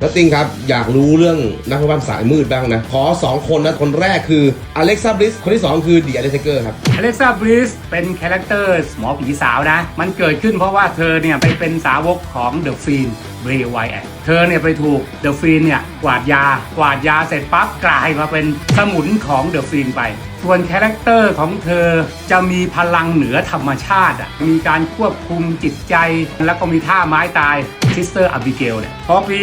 แล้วติงครับ อยากรู้เรื่องนักพากย์สายมืดบ้างนะ ขอ 2 คนนะ คนแรกคืออเล็กซ่าบลิสคนที่ 2 คือดีอเลสเกอร์ครับอเล็กซาบริสเป็นคาแรคเตอร์หมอผีสาวนะ มันเกิดขึ้นเพราะว่าเธอเนี่ย ไปเป็นสาวกของเดอะฟีนเบรไวแอเธอเนี่ยไปถูกเดอะฟีนเนี่ยกวาดยากวาดยาเสร็จปั๊บกลายมาเป็นสมุนของเดอะฟีนไป ส่วนคาแรคเตอร์ของเธอจะมีพลังเหนือธรรมชาติอะมีการควบคุมจิตใจ แล้วก็มีท่าไม้ตาย ซิสเตอร์อบิเกลเนี่ยพอปี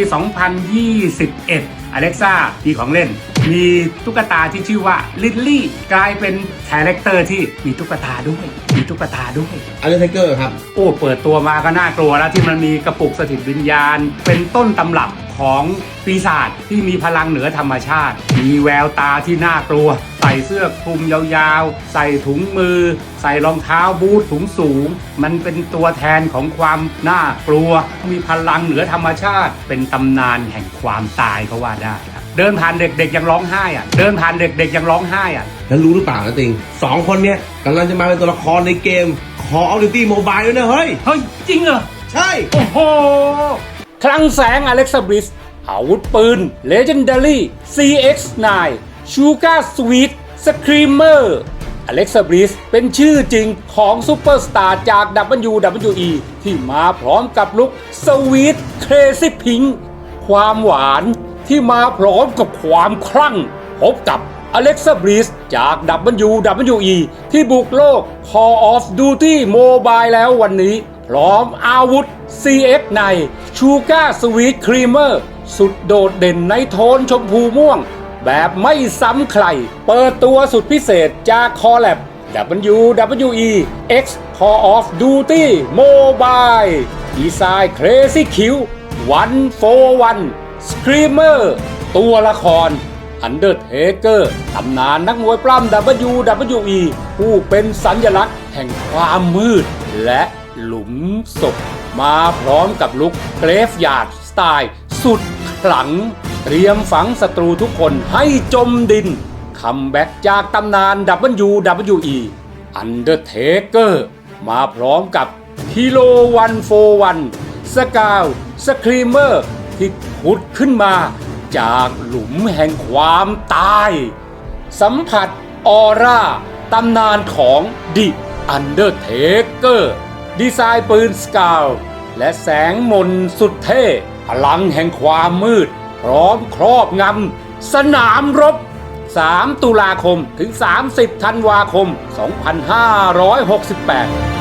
2021 อเล็กซ่ามีของเล่น มีตุ๊กตาที่ชื่อว่าลิลลี่กลายเป็นคาแรคเตอร์ที่มีตุ๊กตาด้วย มีตุ๊กตาด้วยอเล็กซเกอร์ครับ โอ้ เปิดตัวมาก็น่ากลัวแล้วที่มันมีกระปุกสถิตวิญญาณ เป็นต้นตำรับ ของปีศาจที่มีพลังเหนือธรรมชาติ มีแววตาที่น่ากลัว ใส่เสื้อคลุมยาวๆ ใส่ถุงมือ ใส่รองเท้าบูทสูงสูงๆมันเป็นตัวแทนของความน่ากลัว มีพลังเหนือธรรมชาติ เป็นตำนานแห่งความตายก็ว่าได้ครับเดินผ่านเด็กๆยังร้องไห้อะ เดินผ่านเด็กๆยังร้องไห้อะ แล้วรู้หรือเปล่านะติงสองคนเนี้ยกำลังจะมาเป็นตัวละครในเกม Call of Duty Mobile ด้วยนะเฮ้ย เฮ้ย จริงเหรอ ใช่ โอ้โห คลังแสงอเล็กซ b บริสอาวุธปืน Legendary CX9 Sugar Sweet Screamer อเล็กซ b บริสเป็นชื่อจริงของซูเปอร์สตาร์จาก WWE ที่มาพร้อมกับลุค Sweet Crazy Pink ความหวานที่มาพร้อมกับความคลั่ง พบกับ อเล็กซ b บริสจาก WWE ที่บุกโลก Call of Duty Mobile แล้ววันนี้ พร้อมอาวุธ CX ใน Sugar Sweet Creamer สุดโดดเด่นในโทนชมพูม่วง แบบไม่ซ้ำใคร เปิดตัวสุดพิเศษจากคอแลบ WWE X Call of Duty Mobile ดีไซน์ Crazy Q One for 1 Screamer ตัวละคร Undertaker ตำนานนักมวยปล้ำ WWE ผู้เป็นสัญลักษณ์แห่งความมืด และหลุมศพมาพร้อมกับลุคเกรฟยาร์ดสไตล์สุดขลัง เตรียมฝังศัตรูทุกคนให้จมดิน คัมแบ็กจากตำนาน WWE Undertaker มาพร้อมกับคิโลวันโฟวันสกาวสครีมเมอร์ที่ขุดขึ้นมา จากหลุมแห่งความตาย สัมผัสออร่าตำนานของดิอันเดอร์เทเกอร์ดีไซน์ปืนสกาวและแสงมนสุดเท่ พลังแห่งความมืด พร้อมครอบงำสนามรบ 3 ตุลาคมถึง 30 ธันวาคม 2568